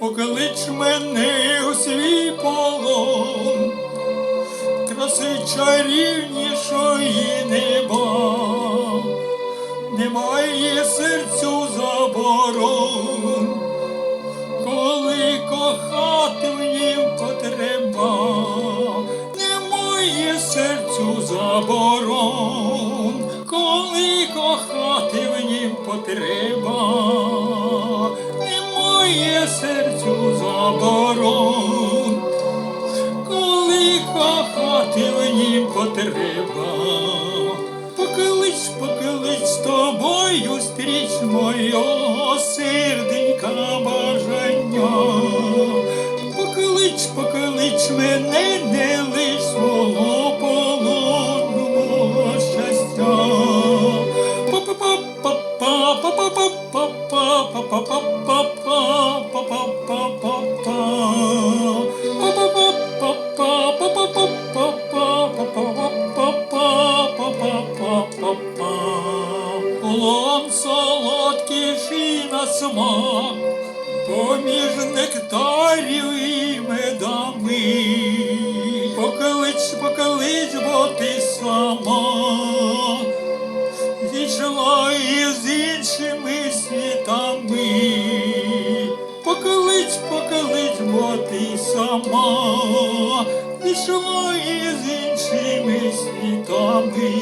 Поклич мене у свій полон, краси чарівнішої неба, немає серцю заборон, кохати нім потреба, немає серцю заборон, коли кохати нім потреба, немає серцю заборон. Коли кохати нім потреба. Поклич, поклич з тобою стріч мого серденька поклич мене, не лиш свого полонного щастя. Лом солодкіший на смак, поміж нектарів поклич, бо ти сама зійшла із іншими світами. Поклич, поклич, бо ти сама зійшла із іншими світами.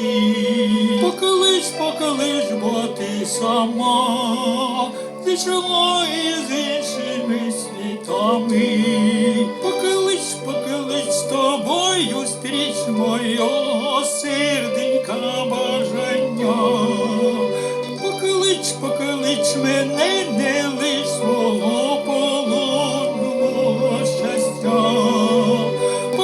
Поклич, поклич, бо ти сама зійшла із іншими світами. Мого серденька бажання. Поклич, поклич мене, не лиш свого полонного щастя. У